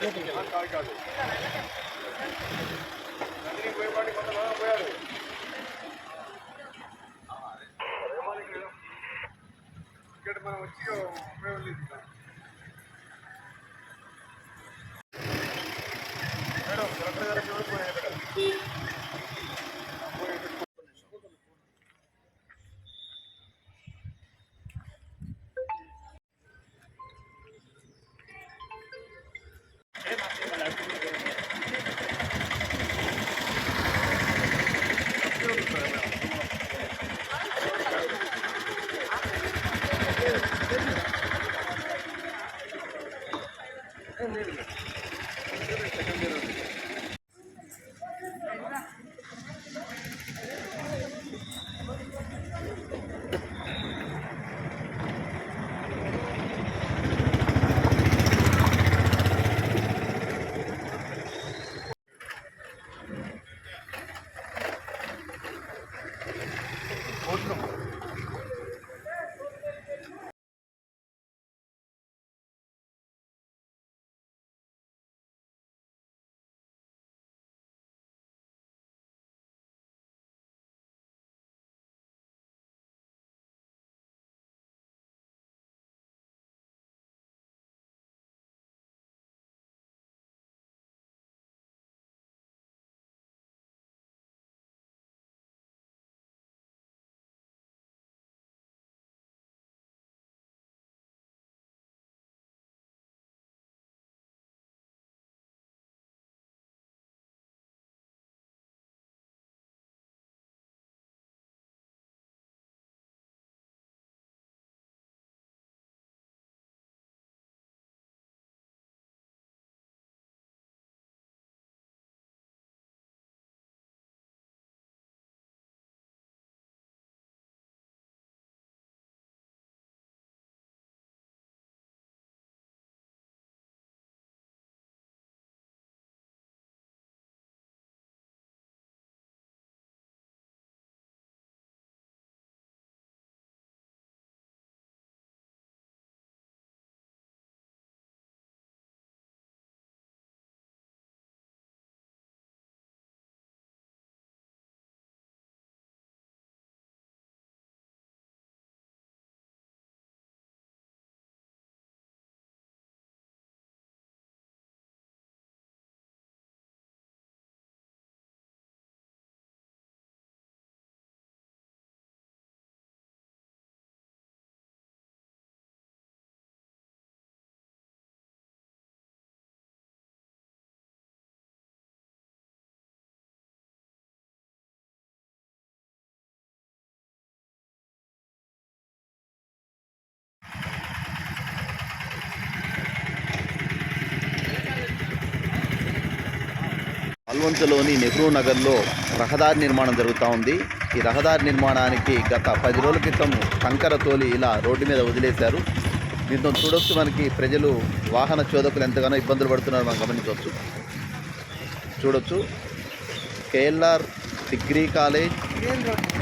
给他搞一搞就 Cambia పాల్వంచలోని Nehru నగర్లో రహదారి నిర్మాణం జరుగుతూ ఉంది. ఈ రహదారి నిర్మాణానికి గత పది రోజుల క్రితం కంకర తోలి ఇలా రోడ్డు మీద వదిలేశారు. దీంతో చూడొచ్చు మనకి ప్రజలు వాహన చోదకులు ఎంతగానో ఇబ్బందులు పడుతున్నారు మనం గమనించవచ్చు. చూడొచ్చు. KLR degree college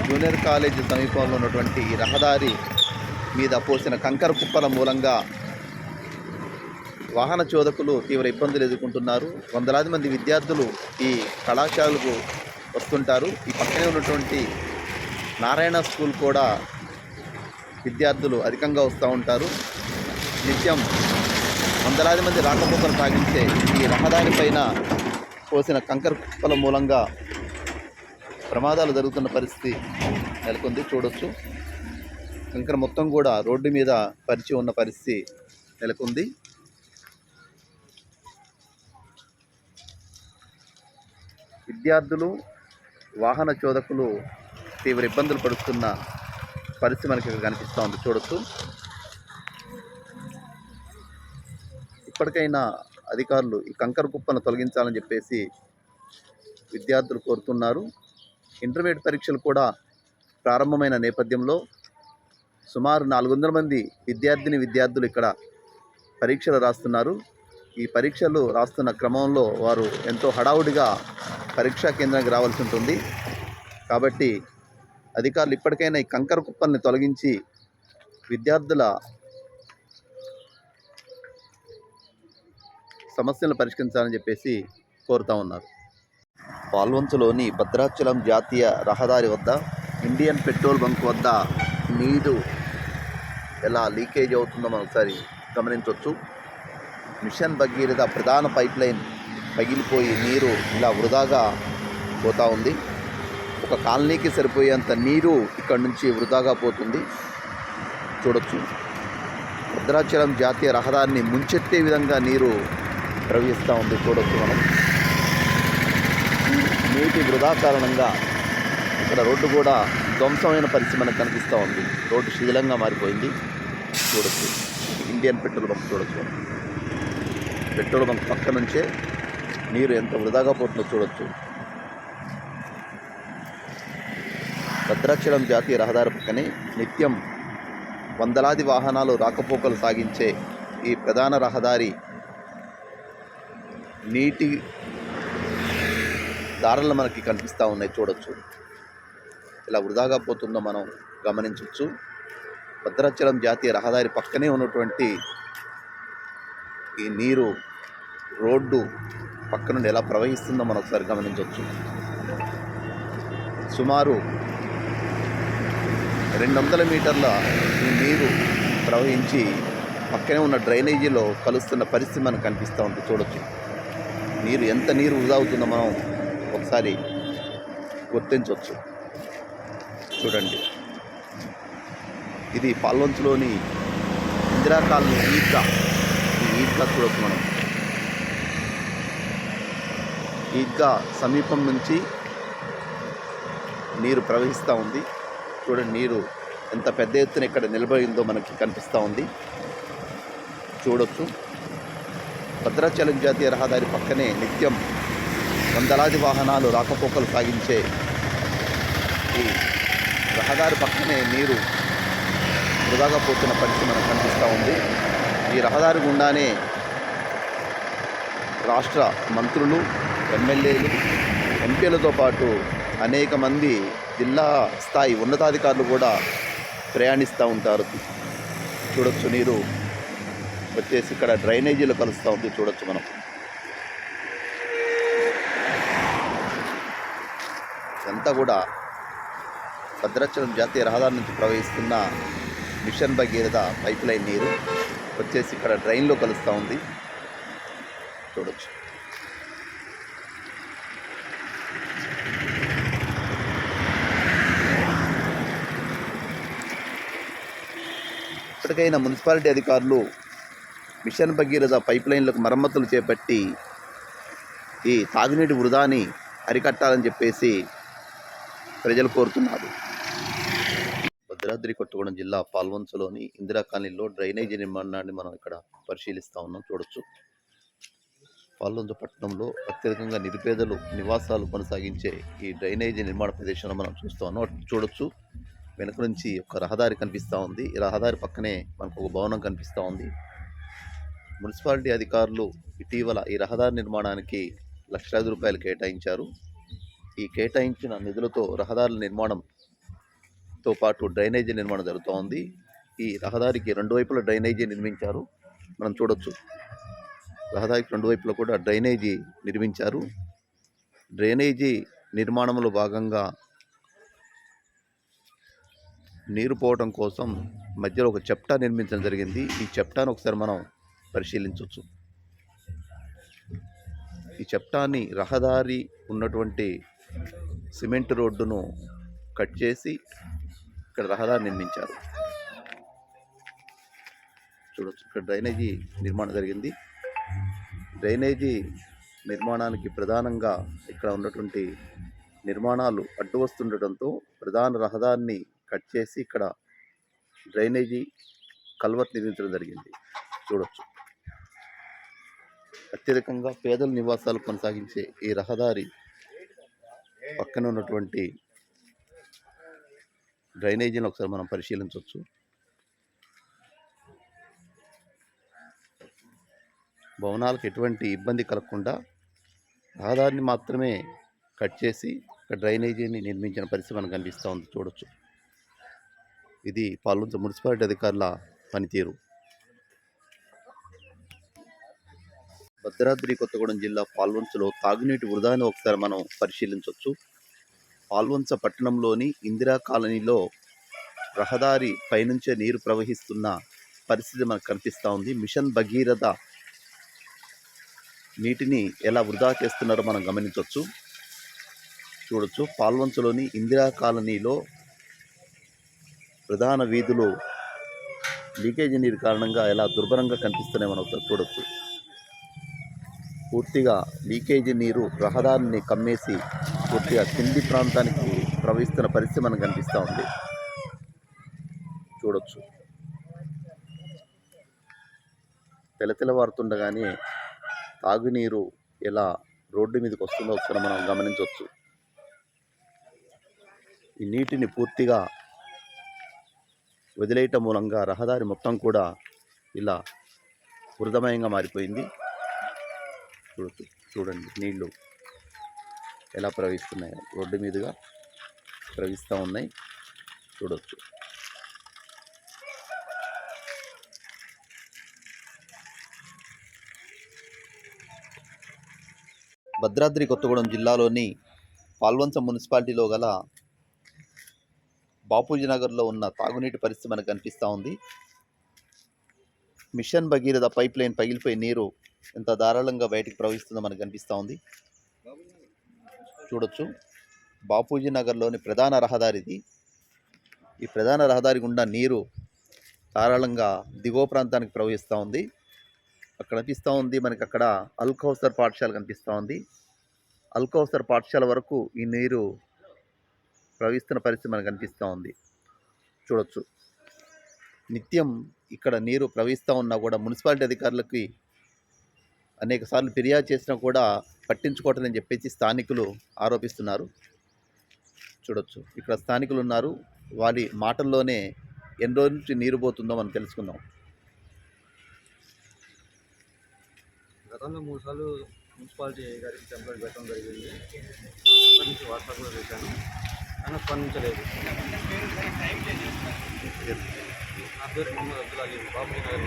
junior college సమీపంలో ఉన్నటువంటి ఈ రహదారి మీద పోసిన కంకర కుప్పల మూలంగా వాహన చోదకులు తీవ్ర ఇబ్బందులు ఎదుర్కొంటున్నారు. వందలాది మంది విద్యార్థులు ఈ కళాశాలకు వస్తుంటారు. ఈ పక్కనే ఉన్నటువంటి నారాయణ స్కూల్ కూడా విద్యార్థులు అధికంగా వస్తూ ఉంటారు. నిత్యం వందలాది మంది రాకపోకలు సాగించే ఈ రహదారి పైన పోసిన కంకర కుప్పల మూలంగా ప్రమాదాలు జరుగుతున్న పరిస్థితి నెలకొంది. చూడొచ్చు. కంకర మొత్తం కూడా రోడ్డు మీద పరిచి ఉన్న పరిస్థితి నెలకొంది. విద్యార్థులు వాహన చోదకులు తీవ్ర ఇబ్బందులు పడుతున్న పరిస్థితి మనకి ఇక్కడ కనిపిస్తూ ఉంది. చూడొచ్చు. ఇప్పటికైనా అధికారులు ఈ కంకర కుప్పను తొలగించాలని చెప్పేసి విద్యార్థులు కోరుతున్నారు. ఇంటర్మీడియట్ పరీక్షలు కూడా ప్రారంభమైన నేపథ్యంలో సుమారు నాలుగు వందల మంది విద్యార్థిని విద్యార్థులు ఇక్కడ పరీక్షలు రాస్తున్నారు. ఈ పరీక్షలు రాస్తున్న క్రమంలో వారు ఎంతో హడావుడిగా పరీక్షా కేంద్రానికి రావాల్సి ఉంటుంది. కాబట్టి అధికారులు ఇప్పటికైనా ఈ కంకర కుప్పల్ని తొలగించి విద్యార్థుల సమస్యలను పరిష్కరించాలని చెప్పేసి కోరుతా ఉన్నారు. పాల్వంచులోని భద్రాచలం జాతీయ రహదారి వద్ద ఇండియన్ పెట్రోల్ బంక్ వద్ద నీరు ఎలా లీకేజ్ అవుతుందో మనం ఒకసారి గమనించవచ్చు మిషన్ భగీరథ ప్రధాన పైప్ లైన్ పగిలిపోయి నీరు ఇలా వృధాగా పోతూ ఉంది. ఒక కాలనీకి సరిపోయేంత నీరు ఇక్కడ నుంచి వృధాగా పోతుంది. చూడొచ్చు. భద్రాచలం జాతీయ రహదారిని ముంచెత్తే విధంగా నీరు ప్రవహిస్తూ ఉంది. చూడొచ్చు మనం. నీటి వృధా కారణంగా ఇక్కడ రోడ్డు కూడా ధ్వంసమైన పరిస్థితి మనకు కనిపిస్తూ ఉంది. రోడ్డు శిథిలంగా మారిపోయింది. చూడొచ్చు. ఇండియన్ పెట్రోల్ బంక్ చూడొచ్చు. పెట్రోల్ బంక్ పక్క నుంచే నీరు ఎంత వృధాగా పోతుందో చూడొచ్చు. భద్రాచలం జాతీయ రహదారి పక్కనే నిత్యం వందలాది వాహనాలు రాకపోకలు సాగించే ఈ ప్రధాన రహదారి నీటి దారులు మనకి కనిపిస్తూ ఉన్నాయి చూడొచ్చు. ఇలా వృధాగా పోతుందో మనం గమనించవచ్చు భద్రాచలం జాతీయ రహదారి పక్కనే ఉన్నటువంటి ఈ నీరు రోడ్డు పక్క నుండి ఎలా ప్రవహిస్తుందో మనం ఒకసారి గమనించవచ్చు. సుమారు రెండు వందల మీటర్ల ఈ నీరు ప్రవహించి పక్కనే ఉన్న డ్రైనేజీలో కలుస్తున్న పరిస్థితి మనకు కనిపిస్తూ ఉంది. చూడొచ్చు. నీరు ఎంత నీరు వృధా అవుతుందో మనం ఒకసారి గుర్తించవచ్చు. చూడండి. ఇది పాల్వంచులోని ఇందిరా కాలనీ ఈద్గా ఈ ఈద్గా చూడొచ్చు మనం. ఈద్గా సమీపం నుంచి నీరు ప్రవహిస్తూ ఉంది. చూడండి నీరు ఎంత పెద్ద ఎత్తున ఇక్కడ నిలబడిందో మనకి కనిపిస్తూ ఉంది. చూడొచ్చు. భద్రాచలం జాతీయ రహదారి పక్కనే నిత్యం వందలాది వాహనాలు రాకపోకలు సాగించే ఈ రహదారి పక్కనే నీరు వృధాగా పోతున్న పరిస్థితి మనకు కనిపిస్తూ ఉంది. ఈ రహదారి గుండానే రాష్ట్ర మంత్రులు ఎమ్మెల్యేలు ఎంపీలతో పాటు అనేక మంది జిల్లా స్థాయి ఉన్నతాధికారులు కూడా ప్రయాణిస్తూ ఉంటారు. చూడొచ్చు నీరు వచ్చేసి ఇక్కడ డ్రైనేజీలు కలుస్తూ ఉంది చూడొచ్చు మనం. ఇదంతా కూడా భద్రాచలం జాతీయ రహదారి నుంచి ప్రవహిస్తున్న మిషన్ భగీరథ పైప్ లైన్ నీరు వచ్చేసి ఇక్కడ డ్రైన్లో కలుస్తూ ఉంది. చూడొచ్చు. ఇప్పటికైనా మున్సిపాలిటీ అధికారులు మిషన్ భగీరథ పైప్ లైన్లకు మరమ్మతులు చేపట్టి ఈ తాగునీటి వృధాని అరికట్టాలని చెప్పేసి ప్రజలు కోరుతున్నారు. భద్రాద్రి కొత్తగూడెం జిల్లా పాల్వంచలోని ఇందిరా కాలనీలో డ్రైనేజీ నిర్మాణాన్ని మనం ఇక్కడ పరిశీలిస్తూ ఉన్నాం చూడొచ్చు. పాల్వంచ పట్టణంలో అత్యధికంగా నిరుపేదలు నివాసాలు కొనసాగించే ఈ డ్రైనేజీ నిర్మాణ ప్రదేశంలో మనం చూస్తూ ఉన్నాం చూడొచ్చు. వెనక నుంచి ఒక రహదారి కనిపిస్తూ ఉంది. ఈ రహదారి పక్కనే మనకు ఒక భవనం కనిపిస్తూ ఉంది. మున్సిపాలిటీ అధికారులు ఇటీవల ఈ రహదారి నిర్మాణానికి లక్షలాది రూపాయలు కేటాయించారు. ఈ కేటాయించిన నిధులతో రహదారుల నిర్మాణంతో పాటు డ్రైనేజీ నిర్మాణం జరుగుతూ ఉంది. ఈ రహదారికి రెండు వైపుల డ్రైనేజీ నిర్మించారు. మనం చూడొచ్చు. రహదారికి రెండు వైపులా కూడా డ్రైనేజీ నిర్మించారు. డ్రైనేజీ నిర్మాణంలో భాగంగా నీరు పోవడం కోసం మధ్యలో ఒక చెప్టా నిర్మించడం జరిగింది. ఈ చెప్టాను ఒకసారి మనం పరిశీలించవచ్చు ఈ చెప్టాని రహదారి ఉన్నటువంటి సిమెంట్ రోడ్డును కట్ చేసి ఇక్కడ రహదారి నిర్మించారు. చూడొచ్చు ఇక్కడ డ్రైనేజీ నిర్మాణం జరిగింది. డ్రైనేజీ నిర్మాణానికి ప్రధానంగా ఇక్కడ ఉన్నటువంటి నిర్మాణాలు అడ్డు వస్తుండటంతో ప్రధాన రహదారిని కట్ చేసి ఇక్కడ డ్రైనేజీ కల్వర్ట్ నిర్మించడం జరిగింది. చూడొచ్చు. అత్యధికంగా పేదల నివాసాలు కొనసాగించే ఈ రహదారి పక్కన ఉన్నటువంటి డ్రైనేజీని ఒకసారి మనం పరిశీలించవచ్చు భవనాలకు ఎటువంటి ఇబ్బంది కలగకుండా రహదారిని మాత్రమే కట్ చేసి ఇక్కడ డ్రైనేజీని నిర్మించిన పరిస్థితి మనకు కనిపిస్తూ ఉంది. చూడొచ్చు. ఇది పాల్వంచ మున్సిపాలిటీ అధికారుల పనితీరు. భద్రాద్రి కొత్తగూడెం జిల్లా పాల్వంచలో తాగునీటి వృధాని ఒకసారి మనం పరిశీలించవచ్చు పాల్వంచ పట్టణంలోని ఇందిరా కాలనీలో రహదారి పైనుంచే నీరు ప్రవహిస్తున్న పరిస్థితి మనకు కనిపిస్తూ ఉంది. మిషన్ భగీరథ నీటిని ఎలా వృధా చేస్తున్నారో మనం గమనించవచ్చు చూడొచ్చు. పాల్వంచలోని ఇందిరా కాలనీలో ప్రధాన వీధులు లీకేజీ నీరు కారణంగా ఎలా దుర్భరంగా కనిపిస్తున్నాయి మనం చూడవచ్చు పూర్తిగా లీకేజీ నీరు రహదారిని కమ్మేసి పూర్తిగా కింది ప్రాంతానికి ప్రవహిస్తున్న పరిస్థితి మనకు కనిపిస్తూ ఉంది. చూడొచ్చు. తెలతెలవారుతుండగానే తాగునీరు ఎలా రోడ్డు మీదకి వస్తుందో ఒకసారి మనం గమనించవచ్చు ఈ నీటిని పూర్తిగా వదిలేయటం మూలంగా రహదారి మొత్తం కూడా ఇలా వృధమయంగా మారిపోయింది. చూడండి నీళ్ళు ఎలా ప్రవహిస్తున్నాయి. రోడ్డు మీదుగా ప్రవహిస్తూ ఉన్నాయి. చూడవచ్చు భద్రాద్రి కొత్తగూడెం జిల్లాలోని పాల్వంచ మున్సిపాలిటీలో గల బాపూజీ నగర్లో ఉన్న తాగునీటి పరిస్థితి మనకు కనిపిస్తూ ఉంది. మిషన్ భగీరథ పైప్ లైన్ పగిలిపోయి నీరు ఎంత ధారాళంగా బయటికి ప్రవహిస్తుందో మనకు కనిపిస్తూ ఉంది. చూడొచ్చు. బాపూజీ నగర్లోని ప్రధాన రహదారిది. ఈ ప్రధాన రహదారి గుండా నీరు ధారాళంగా దిగువ ప్రాంతానికి ప్రవహిస్తూ ఉంది. అక్కడ కనిపిస్తూ ఉంది మనకి అక్కడ అల్కౌసర్ పాఠశాల కనిపిస్తూ ఉంది. అల్కౌసర్ పాఠశాల వరకు ఈ నీరు ప్రవహిస్తున్న పరిస్థితి మనకు కనిపిస్తూ ఉంది. చూడొచ్చు. నిత్యం ఇక్కడ నీరు ప్రవహిస్తూ ఉన్నా కూడా మున్సిపాలిటీ అధికారులకి అనేక సార్లు ఫిర్యాదు చేసినా కూడా పట్టించుకోవట్లేదని చెప్పేసి స్థానికులు ఆరోపిస్తున్నారు. చూడొచ్చు. ఇక్కడ స్థానికులు ఉన్నారు. వారి మాటల్లోనే ఎన్ని రోజుల నుంచి నీరు పోతుందో మనం తెలుసుకుందాం. గతంలో మూడు సార్లు మున్సిపాలిటీ గారికి కంప్లైంట్ పెట్టడం జరిగింది. నుంచి వాట్సాప్లో పెట్టాను ఆయన స్పందించలేదు. నా పేరు మొహమ్మద్ అబ్దుల్ అలీ బాబు నగర్.